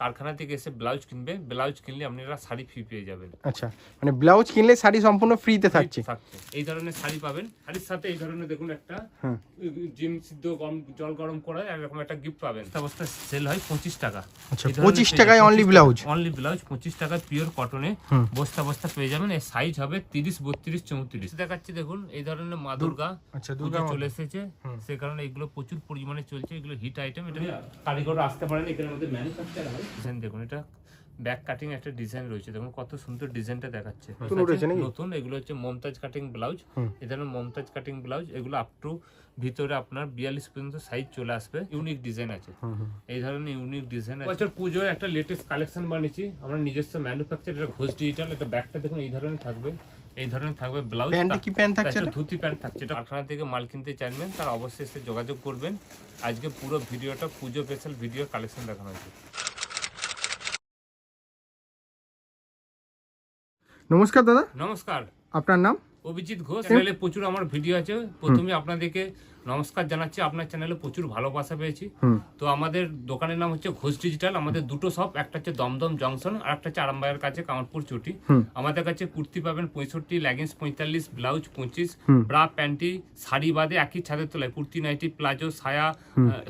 কারখানা থেকে এসে ব্লাউজ কিনবে ব্লাউজ কিনলে আপনারা শাড়ি ফ্রি পেয়ে যাবেন। আচ্ছা মানে ব্লাউজ কিনলে শাড়ি সম্পূর্ণ ফ্রিতে থাকছে? থাকছে। এই ধরনের শাড়ি পাবেন। শাড়ির সাথে এই ধরনের দেখুন একটা হ্যাঁ। জিম সিদ্ধ গরম জল গরম করা এরকম একটা গিফট পাবেন। বস্তা সেল হয় পঁচিশ টাকা। আচ্ছা পঁচিশ টাকায় অনলি ব্লাউজ? অনলি ব্লাউজ পঁচিশ টাকা পিওর কটনে বস্তা বস্তা পেয়ে যাবেন। এর সাইজ হবে তিরিশ বত্রিশ চৌত্রিশ। দেখাচ্ছি দেখুন এই ধরনের মা দুর্গা। আচ্ছা দুর্গা চলে এসেছে। হুম। সে কারণে এগুলো প্রচুর পরিমাণে চলছে এগুলো হিট আইটেম এটা কারিগর আসতে পারেন এখানের মধ্যে ম্যানুফ্যাকচার হয়। ডিজাইন দেখুন এটা ব্যাক কাটিং একটা ডিজাইন রয়েছে। দেখুন কত সুন্দর ডিজাইনটা দেখাচ্ছে। নতুন নাকি? নতুন এগুলো হচ্ছে মমতাজ কাটিং ব্লাউজ ধরনের মমতাজ কাটিং ব্লাউজ এগুলো আপ টু ভিতরে আপনার বিয়াল্লিশ পর্যন্ত সাইজ চলে আসবে। ইউনিক ডিজাইন আছে। এই ধরনের ইউনিক ডিজাইন বছর পুজোর একটা লেটেস্ট কালেকশন বানিয়েছি। আমরা নিজস্ব ম্যানুফ্যাকচার এটা ঘোষ ডিজিটাল এটা ব্যাগটা দেখুন এই ধরনের থাকবে। এই ধরনের থাকবে ব্লাউজ প্যান্টে কি প্যান্ট থাকছে ধুতি প্যান্ট থাকছে। এটা কারখানা থেকে মাল কিনতে চাইবেন তার অবশ্যই এসে যোগাযোগ করবেন। আজকে পুরো ভিডিওটা পুজো স্পেশাল ভিডিও কালেকশন দেখানো হয়েছে। নমস্কার দাদা। নমস্কার। আপনার নাম? অভিজিৎ ঘোষ। চ্যানেলে প্রচুর আমার ভিডিও আছে। প্রথমে আপনাদেরকে নমস্কার জানাচ্ছি। আপনার চ্যানেলে প্রচুর ভালোবাসা পেয়েছি। তো আমাদের দোকানের নাম হচ্ছে ঘোষ ডিজিটাল আমাদের দুটো শপ একটা হচ্ছে দমদম জংশন আর একটা হচ্ছে আরামবাগের কাছে কামারপুর চুটি। আমাদের কাছে কুর্তি পাবেন পঁয়ষট্টি লেগিংস পঁয়তাল্লিশ ব্লাউজ পঁচিশ। ব্রা প্যান্টি শাড়ি বাদে একই ছাদের তলায়। কুর্তি নাইটি প্লাজো সায়া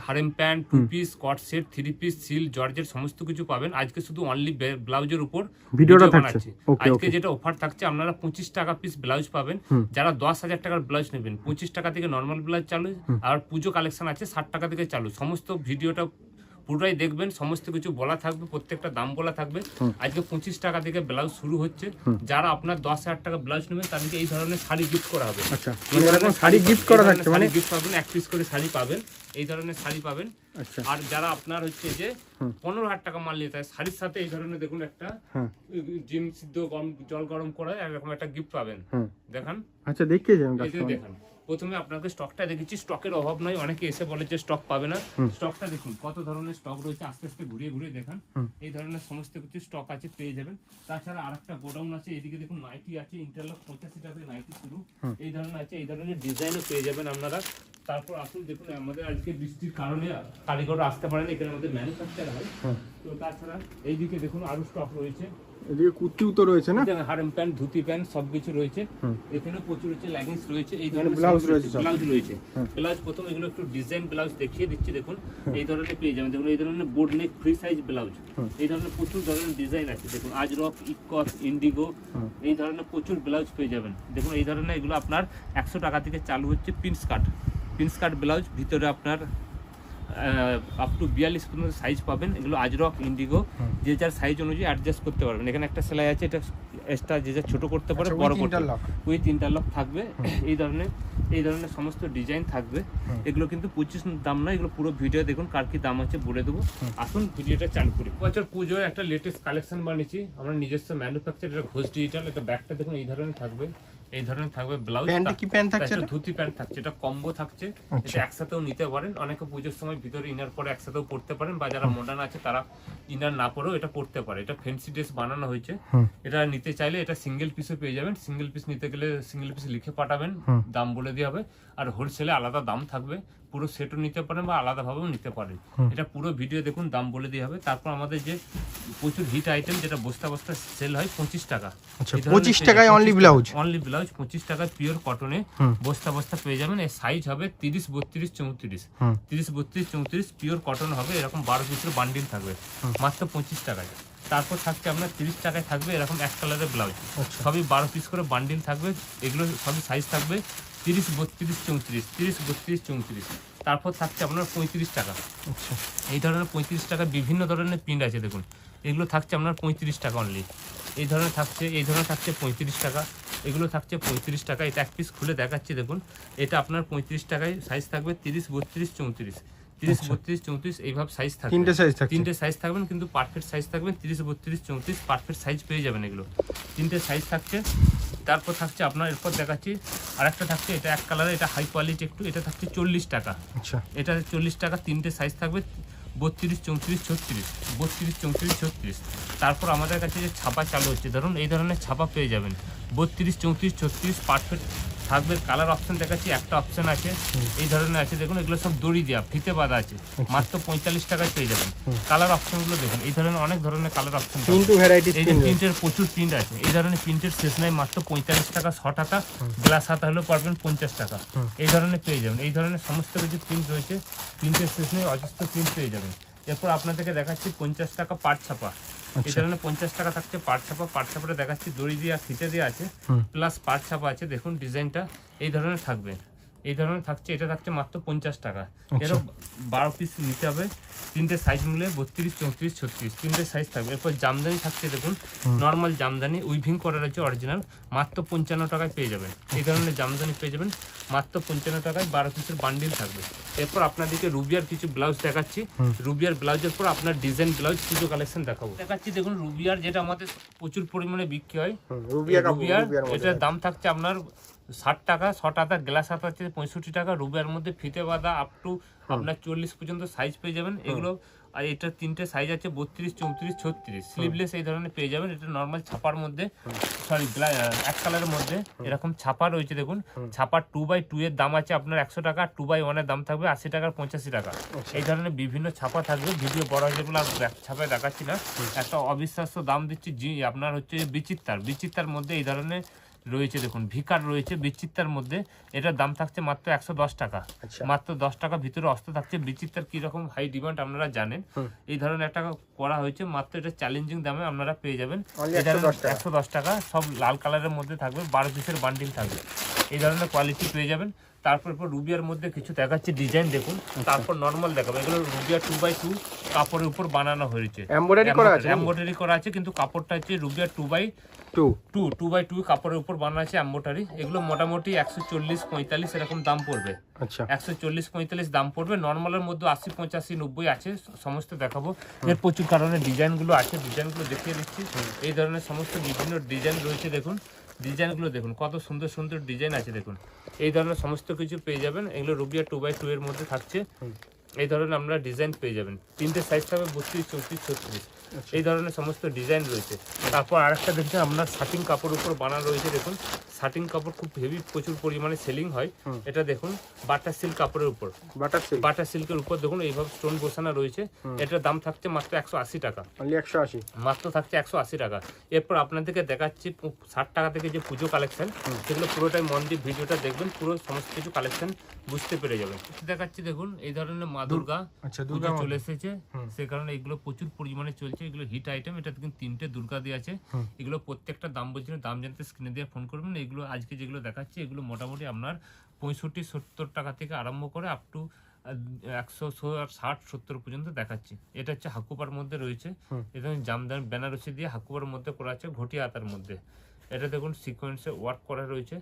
হারেম প্যান্ট টু পিস কট সেট থ্রি পিস সিল জর্জের সমস্ত কিছু পাবেন। আজকে শুধু অনলি ব্লাউজের উপর ভিডিওটা থাকছে। বানাচ্ছি। আজকে যেটা অফার থাকছে আপনারা পঁচিশ টাকা পিস ব্লাউজ পাবেন। যারা দশ হাজার টাকার ব্লাউজ নেবেন পঁচিশ টাকা থেকে নর্মাল ব্লাউজ চালু আর পুজো কালেকশন আছে ষাট টাকা থেকে চালু। সমস্ত ভিডিওটা পুরোটাই দেখবেন সমস্ত কিছু বলা থাকবে প্রত্যেকটা দাম বলা থাকবে। আজকে পঁচিশ টাকা থেকে ব্লাউজ শুরু হচ্ছে। যারা আপনার দশ হাজার টাকা ব্লাউজ নেবেন তাদেরকে এই ধরনের শাড়ি গিফট করা হবে। আচ্ছা মানে শাড়ি গিফট করা থাকছে মানে? পাবেন এক পিস করে শাড়ি পাবেন এই ধরনের শাড়ি পাবেন। আচ্ছা। আর যারা আপনার হচ্ছে যে পনেরো হাজার টাকা মাল নিয়ে হয় শাড়ির সাথে এই ধরনের দেখুন একটা জিম সিদ্ধ গরম জল গরম করা এরকম একটা গিফট পাবেন। দেখান। আচ্ছা দেখিয়ে যাবেন এই যে কাস্টমার দেখান। প্রথমে আপনাকে স্টকটা দেখেছি স্টকের অভাব নয় অনেকে এসে বলে যে স্টক পাবে না। স্টকটা দেখুন কত ধরনের স্টক রয়েছে আস্তে আস্তে ঘুরিয়ে ঘুরিয়ে দেখান। এই ধরনের সমস্ত কিছু স্টক আছে পেয়ে যাবেন। তাছাড়া আরেকটা গোডাউন আছে এদিকে দেখুন নাইটি আছে ইন্টারলক পঁচাশি টাকা নাইটি শুরু। এই ধরনের আছে এই ধরনের ডিজাইনও পেয়ে যাবেন আপনারা। তারপর আসুন দেখুন আমাদের আজকে বৃষ্টির কারণে কারিগর আসতে পারেন এখানে আমাদের ম্যানুফ্যাকচার হয়। তো তাছাড়া এইদিকে দেখুন আরও স্টক রয়েছে। এদিকে কুর্তিও তো রয়েছে না? হারেম প্যান্ট ধুতি প্যান্ট সবকিছু রয়েছে। এখানে প্রচুর হচ্ছে লেগিংস রয়েছে এই ধরনের ব্লাউজ রয়েছে ব্লাউজ রয়েছে। ব্লাউজ প্রথম এগুলো একটু ডিজাইন ব্লাউজ দেখিয়ে দিচ্ছি দেখুন। এই ধরনের পেয়ে যাবেন। দেখুন এই ধরনের board neck free size blouse এই ধরনের প্রচুর ধরনের ডিজাইন আছে। দেখুন আজরক ইকস ইন্ডিগো এই ধরনের প্রচুর ব্লাউজ পেয়ে যাবেন। দেখুন এই ধরনের এগুলো আপনার একশো টাকা থেকে চালু হচ্ছে princess cut princess cut blouse ভিতরে আপনার আপ টু বিয়াল্লিশ পর্যন্ত সাইজ পাবেন। এগুলো আজরক ইন্ডিগো যে যার সাইজ অনুযায়ী অ্যাডজাস্ট করতে পারবেন। এখানে একটা সেলাই আছে এটা এক্সট্রা যে যা ছোট করতে পারে আচ্ছা, বড় করতে। উইথ ইন্টারলক থাকবে। এই ধরনের এই ধরনের সমস্ত ডিজাইন থাকবে। এগুলো কিন্তু পঁচিশ দাম নয় এগুলো পুরো ভিডিও দেখুন কার কি দাম আছে বলে দেবো। আসুন ভিডিওটা চালু করি। বছর পুজোয় একটা লেটেস্ট কালেকশন বানিয়েছি। আমরা নিজস্ব ম্যানুফ্যাকচার এটা ঘোষ ডিজিটাল এটা ব্যাগটা দেখুন এই ধরনের থাকবে। এই ধরনের থাকবে ব্লাউজ প্যান্টে কি প্যান্ট থাকছে এটা? ধুতি প্যান্ট থাকছে এটা কম্বো থাকছে আচ্ছা। এটা একসাথেও নিতে পারেন। অনেকে পুজোর সময় ভিতরে ইনার পরে একসাথেও পড়তে পারেন বা যারা মডার্ন আছে তারা ইনার না পরেও এটা পড়তে পারে। এটা ফেন্সি ড্রেস বানানো হয়েছে। এটা নিতে চাইলে এটা সিঙ্গেল পিসও পেয়ে যাবেন। সিঙ্গেল পিস নিতে গেলে সিঙ্গেল পিস লিখে পাঠাবেন দাম বলে দেওয়া হবে। আর হোলসেলে আলাদা দাম থাকবে। পুরো সেটও নিতে পারেন বা আলাদাভাবেও নিতে পারেন। এটা পুরো ভিডিও দেখুন দাম বলে দেওয়া হবে। তারপর আমাদের যে প্রচুর হিট আইটেম যেটা বস্তা বস্তা সেল হয় পঁচিশ টাকা। আচ্ছা পঁচিশ টাকায় অনলি ব্লাউজ অনলি ব্লাউজ পঁচিশ টাকা পিওর কটনে বস্তা বস্তা পেয়ে যাবেন। এর সাইজ হবে তিরিশ বত্রিশ চৌত্রিশ। তিরিশ বত্রিশ চৌত্রিশ পিওর কটন হবে এরকম বারো পিসের বান্ডিল থাকবে। মাত্র পঁচিশ টাকায়। তারপর থাকছে আপনার তিরিশ টাকায় থাকবে এরকম এক কালারের ব্লাউজ আচ্ছা। সবই বারো পিস করে বান্ডিল থাকবে। এগুলো সবই সাইজ থাকবে। তিরিশ বত্রিশ চৌত্রিশ তিরিশ বত্রিশ চৌত্রিশ। তারপর থাকছে আপনার পঁয়ত্রিশ টাকা। আচ্ছা। এই ধরনের পঁয়ত্রিশ টাকা বিভিন্ন ধরনের প্রিন্ট আছে দেখুন। এগুলো থাকছে আপনার পঁয়ত্রিশ টাকা অনলি এই ধরনের থাকছে এই ধরনের থাকছে পঁয়ত্রিশ টাকা। এগুলো থাকছে পঁয়ত্রিশ টাকা। এটা এক পিস খুলে দেখাচ্ছি দেখুন। এটা আপনার পঁয়ত্রিশ টাকায় সাইজ থাকবে তিরিশ বত্রিশ চৌত্রিশ। তিরিশ বত্রিশ চৌত্রিশ এইভাবে সাইজ থাকবে। তিনটে সাইজ তিনটে সাইজ থাকবেন কিন্তু পারফেক্ট সাইজ থাকবেন তিরিশ বত্রিশ চৌত্রিশ পারফেক্ট সাইজ পেয়ে যাবেন এগুলো। তিনটে সাইজ থাকছে। তারপর থাকছে আপনার এরপর দেখাচ্ছি আর একটা থাকছে এটা এক কালারে এটা হাই কোয়ালিটি একটু এটা থাকছে চল্লিশ টাকা। আচ্ছা। এটা চল্লিশ টাকা তিনটে সাইজ থাকবে বত্রিশ চৌত্রিশ ছত্রিশ বত্রিশ চৌত্রিশ ছত্রিশ। তারপর আমাদের কাছে যে ছাপা চালু হচ্ছে ধরুন এই ধরনের ছাপা পেয়ে যাবেন বত্রিশ চৌত্রিশ ছত্রিশ পারফেক্ট থাকবে কালার অপশন দেখাচ্ছি একটা অপশন আছে। এই ধরনের আছে দেখুন এগুলো সব দড়ি দেওয়া ফিতে বাঁধা আছে। মাত্র পঁয়তাল্লিশ টাকায় পেয়ে যাবেন। কালার অপশনগুলো দেখুন এই ধরনের অনেক ধরনের কালার অপশন এই যে প্রিন্টের প্রচুর প্রিন্ট আছে। এই ধরনের প্রিন্টের শেষ নাই মাত্র পঁয়তাল্লিশ টাকা শর্ট টাকা। গ্লাস হাতা হলেও পারবেন পঞ্চাশ টাকা। এই ধরনের পেয়ে যাবেন। এই ধরনের সমস্ত কিছু প্রিন্ট রয়েছে। প্রিন্টের শেষ নেই অজস্র প্রিন্ট পেয়ে যাবেন। এরপর আপনাদেরকে দেখাচ্ছি পঞ্চাশ টাকা পাট ছাপা। এই ধরনের পঞ্চাশ টাকা থাকছে পাট ছাপা। পাট ছাপাটা দেখাচ্ছি দড়ি দিয়ে ফিতে দিয়ে আছে। প্লাস পাট ছাপা আছে। দেখুন ডিজাইনটা এই ধরনের থাকবে। এই ধরনের থাকছে এটা থাকছে মাত্র পঞ্চাশ টাকা। এরও বারো পিস নিতে হবে তিনটে সাইজ মিলে বত্রিশ চৌত্রিশ ছত্রিশ তিনটে সাইজ থাকবে। এরপর জামদানি থাকছে দেখুন নর্মাল জামদানি উইভিং করা রয়েছে অরিজিনাল মাত্র পঞ্চান্ন টাকায় পেয়ে যাবেন। এই ধরনের জামদানি পেয়ে যাবেন মাত্র পঞ্চান্ন টাকায় বারো পিসের বান্ডিল থাকবে। এরপর আপনাদেরকে রুবিয়ার কিছু ব্লাউজ দেখাচ্ছি। রুবিয়ার ব্লাউজের পর আপনার ডিজাইন ব্লাউজ কিছু কালেকশন দেখাবো। দেখাচ্ছি দেখুন রুবিয়ার যেটা আমাদের প্রচুর পরিমাণে বিক্রি হয় রুবিয়ার রুবিয়ার এটার দাম থাকছে আপনার ষাট টাকা ছ টাকা গ্লাস হাতা হচ্ছে পঁয়ষট্টি টাকা রুবের মধ্যে ফিতে বাঁধা আপ টু আপনার চল্লিশ পর্যন্ত সাইজ পেয়ে যাবেন। এগুলো আর এটার তিনটে সাইজ আছে বত্রিশ চৌত্রিশ ছত্রিশ। স্লিভলেস এই ধরনের পেয়ে যাবেন। এটা নর্মাল ছাপার মধ্যে সরি এক কালারের মধ্যে এরকম ছাপা রয়েছে দেখুন। ছাপার টু বাই টু এর দাম আছে আপনার একশো টাকা টু বাই ওয়ানের দাম থাকবে আশি টাকার পঁচাশি টাকা। এই ধরনের বিভিন্ন ছাপা থাকবে। ভিডিও বড় হয়ে যাবে আর ছাপায় দেখাচ্ছি না। একটা অবিশ্বাস্য দাম দিচ্ছি জি আপনার হচ্ছে বিচিত্রার। বিচিত্রার মধ্যে এই ধরনের রয়েছে দেখুন ভিকার রয়েছে বিচিত্রার মধ্যে। এটার দাম থাকছে মাত্র একশো দশ টাকা। আচ্ছা। মাত্র দশ টাকা ভিতরে অস্ত্র থাকছে। বিচিত্রার কীরকম হাই ডিমান্ড আপনারা জানেন। এই ধরনের একটা করা হয়েছে। মাত্র এটা চ্যালেঞ্জিং দামে আপনারা পেয়ে যাবেন। Only এই ধরনের 110 টাকা। একশো দশ টাকা। সব লাল কালারের মধ্যে থাকবে বারো পিসের বান্ডিল থাকবে। এই ধরনের কোয়ালিটি পেয়ে যাবেন। তারপর পর রুবিয়ার মধ্যে কিছু দেখাচ্ছে ডিজাইন দেখুন। তারপর নর্মাল দেখাবো। এগুলো রুবিয়া টু বাই টু কাপড়ের উপর বানানো হয়েছে। এমব্রয়ডারি করা আছে? এম্ব্রয়ডারি করা আছে কিন্তু কাপড়টা হচ্ছে Rubia two by two two two by two কাপড়ের উপর বানানো আছে এম্বোটারি এগুলো মোটামুটি একশো চল্লিশ পঁয়তাল্লিশ এরকম দাম পড়বে। আচ্ছা। একশো চল্লিশ পঁয়তাল্লিশ দাম পড়বে। নর্মালের মধ্যে আশি পঁচাশি নব্বই আছে সমস্ত দেখাবো। এর প্রচুর কারণে ডিজাইনগুলো আছে ডিজাইনগুলো দেখিয়ে দিচ্ছি। এই ধরনের সমস্ত বিভিন্ন ডিজাইন রয়েছে দেখুন। ডিজাইনগুলো দেখুন কত সুন্দর সুন্দর ডিজাইন আছে দেখুন। এই ধরনের সমস্ত কিছু পেয়ে যাবেন এগুলো রুবিয়া টু বাই টু এর মধ্যে থাকছে। এই ধরনের আমরা ডিজাইন পেয়ে যাবেন তিনটে সাইজ থাকবে বত্রিশ চৌত্রিশ ছত্রিশ। এই ধরনের সমস্ত ডিজাইন রয়েছে। তারপর আরেকটা দেখছেন আপনার শার্টিং কাপড় উপর বানানো রয়েছে দেখুন। শার্টিং কাপড় খুব হেভি প্রচুর পরিমাণে সেলিং হয়। এটা দেখুন বাটার সিল্ক কাপড়ের উপর। বাটার সিল্ক বাটার সিল্কের উপর দেখুন এইভাবে স্টোন বসানো রয়েছে। এটার দাম থাকছে মাত্র একশো আশি টাকা। একশো আশি? মাত্র থাকছে একশো আশি টাকা। এরপর আপনাদেরকে দেখাচ্ছি ষাট টাকা থেকে যে পুজো কালেকশন সেগুলো পুরোটাই মন দিয়ে ভিডিওটা দেখবেন পুরো সমস্ত কিছু কালেকশন বুঝতে পেরে যাবেন। দেখাচ্ছি দেখুন এই ধরনের মা দুর্গা আচ্ছা দুর্গা চলে এসেছে। সে কারণে এগুলো প্রচুর পরিমাণে চলছে এগুলো হিট আইটেম এটা কিন্তু তিনটে দুর্গা দিয়ে আছে। এগুলো প্রত্যেকটা দাম বলছিল দাম জানতে স্ক্রিনে দিয়ে ফোন করবেন এগুলো আজকে যেগুলো দেখাচ্ছি এগুলো মোটামুটি আপনার পঁয়ষট্টি সত্তর টাকা থেকে আরম্ভ করে আপ টু একশো ষাট সত্তর পর্যন্ত দেখাচ্ছি। এটা হচ্ছে হাকুপার মধ্যে রয়েছে। এটা জামদান বেনারসি দিয়ে হাকুপার মধ্যে করা আছে ঘটি আতার মধ্যে। এটা দেখুন সিকোয়েন্সে ওয়ার্ক করা রয়েছে।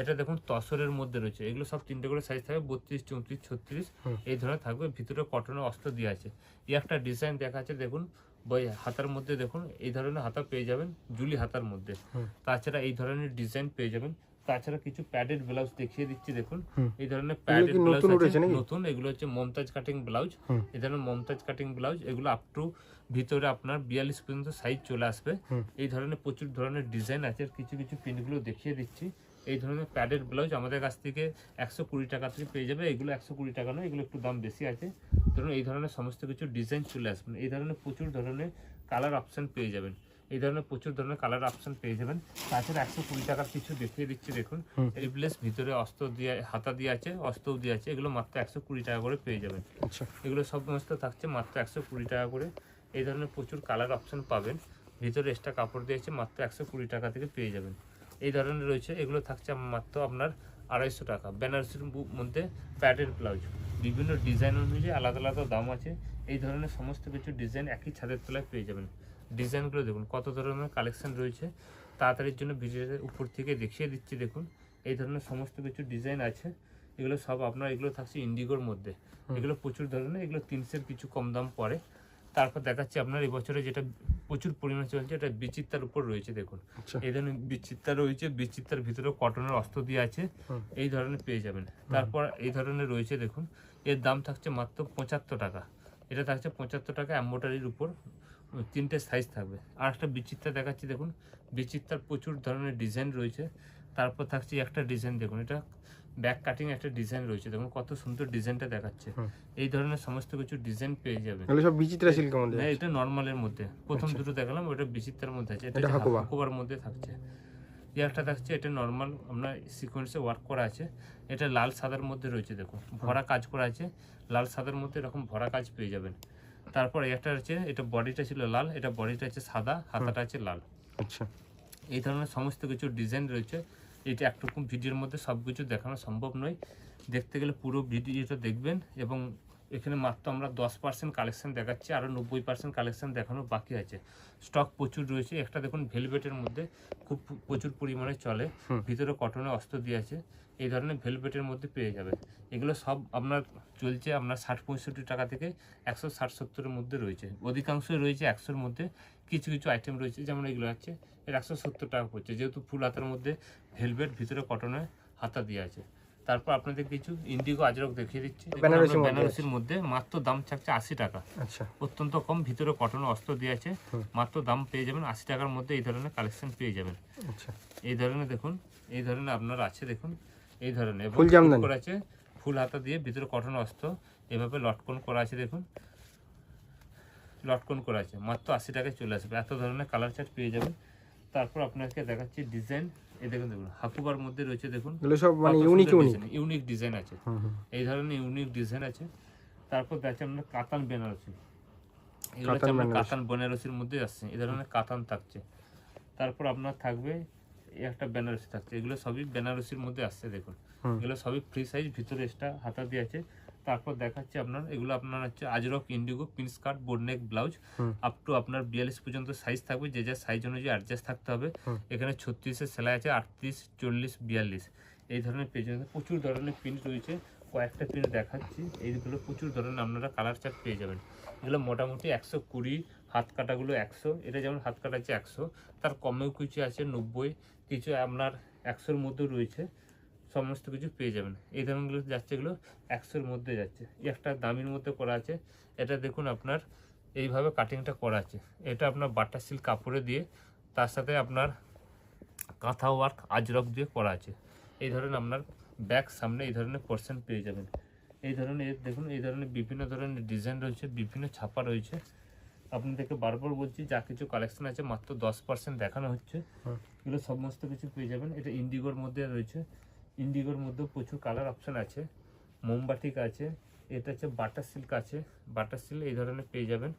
এটা দেখুন তসরের মধ্যে রয়েছে। এগুলো সব তিনটে করে সাইজ থাকবে বত্রিশ চৌত্রিশ ছত্রিশ। এই ধরনের থাকবে। ভিতরে কটনের অস্ত্র দিয়ে আছে। এই একটা ডিজাইন দেখা আছে দেখুন। বই হাতার মধ্যে দেখুন এই ধরনের হাতা পেয়ে যাবেন জুলি হাতার মধ্যে। তাছাড়া এই ধরনের ডিজাইন পেয়ে যাবেন। তাছাড়া কিছু প্যাডেড ব্লাউজ দেখিয়ে দিচ্ছি দেখুন। এই ধরনের প্যাডেড ব্লাউজ নতুন এগুলো হচ্ছে মমতাজ কাটিং ব্লাউজ এই ধরনের মমতাজ কাটিং ব্লাউজ এগুলো আপ টু ভিতরে আপনার বিয়াল্লিশ পর্যন্ত সাইজ চলে আসবে। এই ধরনের প্রচুর ধরনের ডিজাইন আছে কিছু কিছু প্রিন্টগুলো দেখিয়ে দিচ্ছি। এই ধরনের প্যাডেড ব্লাউজ আমাদের কাছ থেকে একশো কুড়ি টাকা থেকে পেয়ে যাবে। এগুলো একশো কুড়ি টাকা নয় এগুলো একটু দাম বেশি আছে। ধরুন এই ধরনের সমস্ত কিছু ডিজাইন চলে আসবেন এই ধরনের প্রচুর ধরনের কালার অপশান পেয়ে যাবেন। এই ধরনের প্রচুর ধরনের কালার অপশন পেয়ে যাবেন। তাছাড়া একশো কুড়ি টাকার কিছু দেখিয়ে দিচ্ছি দেখুন। রিপ্লেস ভিতরে অস্ত্র দিয়ে হাতা দিয়ে আছে অস্ত্রও দিয়ে আছে। এগুলো মাত্র একশো কুড়ি টাকা করে পেয়ে যাবেন। আচ্ছা। এগুলো সব সমস্ত থাকছে মাত্র একশো কুড়ি টাকা করে। এই ধরনের প্রচুর কালার অপশন পাবেন। ভিতরে এক্সট্রা কাপড় দিয়েছে মাত্র একশো কুড়ি টাকা থেকে পেয়ে যাবেন। এই ধরনের রয়েছে। এগুলো থাকছে মাত্র আপনার আড়াইশো টাকা। বেনারসির মধ্যে প্যাডের ব্লাউজ বিভিন্ন ডিজাইন অনুযায়ী আলাদা আলাদা দাম আছে। এই ধরনের সমস্ত কিছু ডিজাইন একই ছাদের তলায় পেয়ে যাবেন। ডিজাইনগুলো দেখুন কত ধরনের কালেকশন রয়েছে। তাড়াতাড়ির জন্য ভিডিওর উপর থেকে দেখিয়ে দিচ্ছি দেখুন। এই ধরনের সমস্ত কিছু ডিজাইন আছে। এগুলো সব আপনার এগুলো থাকছে ইন্ডিগোর মধ্যে। এগুলো প্রচুর ধরনের এগুলো তিনশের কিছু কম দাম পড়ে। তারপর দেখাচ্ছি আপনার এবছরে যেটা প্রচুর পরিমাণে চলছে এটা বিচিত্রার উপর রয়েছে দেখুন। আচ্ছা। এই ধরনের বিচিত্রা রয়েছে বিচিত্রার ভিতরে কটনের অস্ত্র দিয়ে আছে এই ধরনের পেয়ে যাবেন। তারপর এই ধরনের রয়েছে দেখুন এর দাম থাকছে মাত্র পঁচাত্তর টাকা। এটা থাকছে পঁচাত্তর টাকা অ্যাম্বোটারির উপর তিনটে সাইজ থাকবে। আর একটা বিচিত্রা দেখাচ্ছি দেখুন বিচিত্রার প্রচুর ধরনের ডিজাইন রয়েছে। তারপর থাকছে একটা ডিজাইন দেখুন এটা ব্যাক কাটিং একটা ডিজাইন রয়েছে। দেখুন কত সুন্দর ডিজাইনটা দেখাচ্ছে। এই ধরনের সমস্ত কিছু ডিজাইন পেয়ে যাবে এগুলো সব বিচিত্রা সিল্কের মধ্যে না এটা নর্মালের মধ্যে। প্রথম দুটো দেখালাম ওটা বিচিত্রার মধ্যে আছে। এটা হাকুবা। হাকুবার মধ্যে থাকছে। একটা থাকছে এটা নর্মাল আপনার সিকোয়েন্সে ওয়ার্ক করা আছে। এটা লাল সাদার মধ্যে রয়েছে দেখুন। ভরা কাজ করা আছে। লাল সাদার মধ্যে এরকম ভরা কাজ পেয়ে যাবেন। তারপর একটা আছে এটা বডিটা ছিল লাল এটা বডিটা আছে সাদা হাতাটা আছে লাল। আচ্ছা। এই ধরনের সমস্ত কিছু ডিজাইন রয়েছে। এটা একরকম ভিডিওর মধ্যে সব কিছু দেখানো সম্ভব নয়। দেখতে গেলে পুরো ভিডিওটা দেখবেন এবং এখানে মাত্র আমরা দশ পার্সেন্ট কালেকশন দেখাচ্ছি আরও নব্বই পার্সেন্ট কালেকশান দেখানো বাকি আছে। স্টক প্রচুর রয়েছে। একটা দেখুন ভেলভেটের মধ্যে খুব প্রচুর পরিমাণে চলে। ভিতরে কটনে অস্ত্র দিয়ে আছে। এই ধরনের ভেলভেটের মধ্যে পেয়ে যাবে। এগুলো সব আপনার চলছে আপনার ষাট পঁয়ষট্টি টাকা থেকে একশো ষাট সত্তরের মধ্যে রয়েছে। অধিকাংশই রয়েছে একশোর মধ্যে। কিছু কিছু আইটেম রয়েছে যেমন এগুলো আছে। এর একশো সত্তর টাকা পড়ছে। যেহেতু ফুল হাতার মধ্যে ভেলভেট ভিতরে কটনে হাতা দিয়ে আছে। তারপর আপনাদের কিছু ইন্ডিগো আজরক দেখিয়ে দিচ্ছি। বেনারসির মধ্যে মাত্র দাম থাকছে আশি টাকা। আচ্ছা। অত্যন্ত কম ভিতরে কটনের অস্ত্র দিয়ে আছে। মাত্র দাম পেয়ে যাবেন আশি টাকার মধ্যে এই ধরনের কালেকশন পেয়ে যাবেন। আচ্ছা। এই ধরনের দেখুন এই ধরনের আপনার আছে দেখুন এই ধরনের। ফুল জামদানি। করা আছে ফুল হাতা দিয়ে ভিতরে কটন অস্ত্র এভাবে লটকন করা আছে দেখুন। লটকন করা আছে মাত্র আশি টাকায় চলে আসবে। এত ধরনের কালার চার্ট পেয়ে যাবেন। তারপর আপনাকে দেখাচ্ছি ডিজাইন এই দেখুন দেখুন হাকুবার মধ্যে রয়েছে দেখুন। এগুলো সব মানে ইউনিক ইউনিক ইউনিক ডিজাইন আছে। হুম হুম। এই ধরনের ইউনিক ডিজাইন আছে। তারপর আমরা কাতান বেনারসি। এগুলো হচ্ছে আমরা কাতান বেনারসির মধ্যে আসছে এই ধরনের কাতান থাকছে। তারপর আপনার থাকবে এই একটা বেনারসি থাকছে। এগুলো সবই বেনারসির মধ্যে আসছে দেখুন। এগুলো সবই ফ্রি সাইজ ভিতরে এক্সট্রা হাতা দিয়ে আছে। তারপর দেখাচ্ছি আপনার এগুলো আপনার হচ্ছে Ajrak indigo pin skirt board neck blouse up to আপনার বিয়াল্লিশ পর্যন্ত সাইজ থাকবে যে যার সাইজ অনুযায়ী অ্যাডজাস্ট থাকতে হবে। এখানে ছত্রিশের সেলাই আছে আটত্রিশ চল্লিশ বিয়াল্লিশ। এই ধরনের পেজে প্রচুর ধরনের প্রিন্ট রয়েছে। কয়েকটা প্রিন্ট দেখাচ্ছি। এইগুলো প্রচুর ধরনের আপনারা কালার চার্ট পেয়ে যাবেন। এগুলো মোটামুটি একশো কুড়ি হাত কাটাগুলো একশো। এটা যেমন হাত কাটা আছে একশো। তার কমেও কিছু আছে নব্বই কিছু আপনার একশোর মধ্যে রয়েছে। সমস্ত কিছু পেয়ে যাবেন। এই ধরনগুলো যাচ্ছে এগুলো একশোর মধ্যে যাচ্ছে। একটা দামির মধ্যে করা আছে। এটা দেখুন আপনার এইভাবে কাটিংটা করা আছে। এটা আপনার বাটার সিল্ক কাপড়ে দিয়ে তার সাথে আপনার কাঁথা ওয়ার্ক আজরক দিয়ে করা আছে। এই ধরনের আপনার ব্যাক সামনে এই ধরনের পোর্শন পেয়ে যাবেন। এই ধরনের এর দেখুন এই ধরনের বিভিন্ন ধরনের ডিজাইন রয়েছে বিভিন্ন ছাপা রয়েছে। আপনাদেরকে বারবার বলছি যা কিছু কালেকশন আছে মাত্র দশ পার্সেন্ট দেখানো হচ্ছে। এগুলো সমস্ত কিছু পেয়ে যাবেন। এটা ইন্ডিগোর মধ্যে রয়েছে। ইন্ডিগোর মধ্যে প্রচুর কালার অপশান আছে। মোমবাটিক আছে এটা হচ্ছে বাটার সিল্ক আছে বাটার সিল্ক এই ধরনের পেয়ে যাবেন।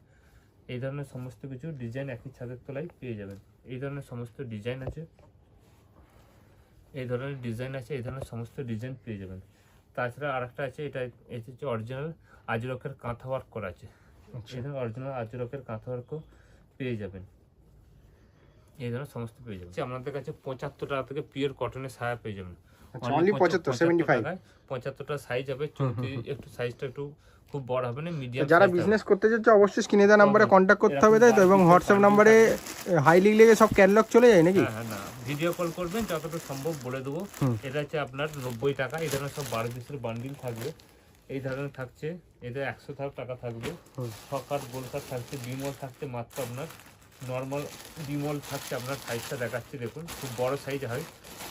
এই ধরনের সমস্ত কিছু ডিজাইন একই ছাদের তলায় পেয়ে যাবেন। এই ধরনের সমস্ত ডিজাইন আছে। এই ধরনের ডিজাইন আছে এই ধরনের সমস্ত ডিজাইন পেয়ে যাবেন। তাছাড়া আরেকটা আছে এটা এটা হচ্ছে অরিজিনাল আজরকের কাঁথা ওয়ার্ক করা আছে। আচ্ছা। এই ধরনের অরিজিনাল আজরকের কাঁথা ওয়ার্কও পেয়ে যাবেন। এই ধরনের সমস্ত পেয়ে যাবেন। আপনাদের কাছে পঁচাত্তর টাকা থেকে পিওর কটনের সায়া পেয়ে যাবেন। অনলি পঁচাত্তর সেভেন্টি ফাইভ পঁচাত্তরটা সাইজ হবে একটু সাইজটা একটু খুব বড় হবে না মিডিয়াম যারা বিজনেস করতে যাচ্ছে অবশ্যই স্ক্রিনে দেওয়া নাম্বারে কন্ট্যাক্ট করতে হবে তাই তো? এবং হোয়াটসঅ্যাপ নাম্বারে হাই লিখ লেগে সব ক্যাটলগ চলে যায় নাকি? হ্যাঁ হ্যাঁ না ভিডিও কল করবেন যতটা সম্ভব বলে দেবো। এটা হচ্ছে আপনার নব্বই টাকা এই ধরনের সব বারো পিসের বান্ডিল থাকবে। এই ধরনের থাকছে এটা একশো টাকা থাকবে। ছকার গোলকার থাকছে বিমল থাকছে মাত্র আপনার নর্মাল বিমল থাকছে আপনার সাইজটা দেখাচ্ছি দেখুন খুব বড় সাইজ হয়।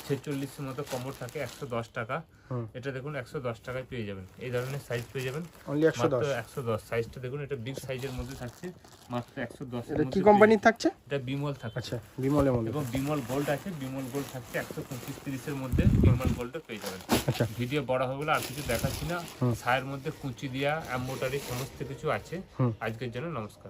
ছেচল্লিশের মতো কমর থাকে একশো দশ টাকা। এটা দেখুন একশো দশ টাকায় পেয়ে যাবেন। এই ধরনের সাইজ পেয়ে যাবেন। মাত্র দশ। একশো দশ। সাইজটা দেখুন এটা বিগ সাইজের মধ্যে থাকছে। মাত্র একশো দশ কি কোম্পানির থাকছে? এটা বিমল থাকছে। আচ্ছা বিমলের মধ্যে। এবং বিমল গোল্ড আছে বিমল গোল্ড থাকছে একশো পঁচিশ তিরিশের মধ্যে বিমল গোল্ডও পেয়ে যাবেন। আচ্ছা। ভিডিও বড় হয়ে গেলে আর কিছু দেখাচ্ছি না। সায়ের মধ্যে কুচি দিয়া অ্যাম্বোটারি সমস্ত কিছু আছে। আজকের জন্য নমস্কার।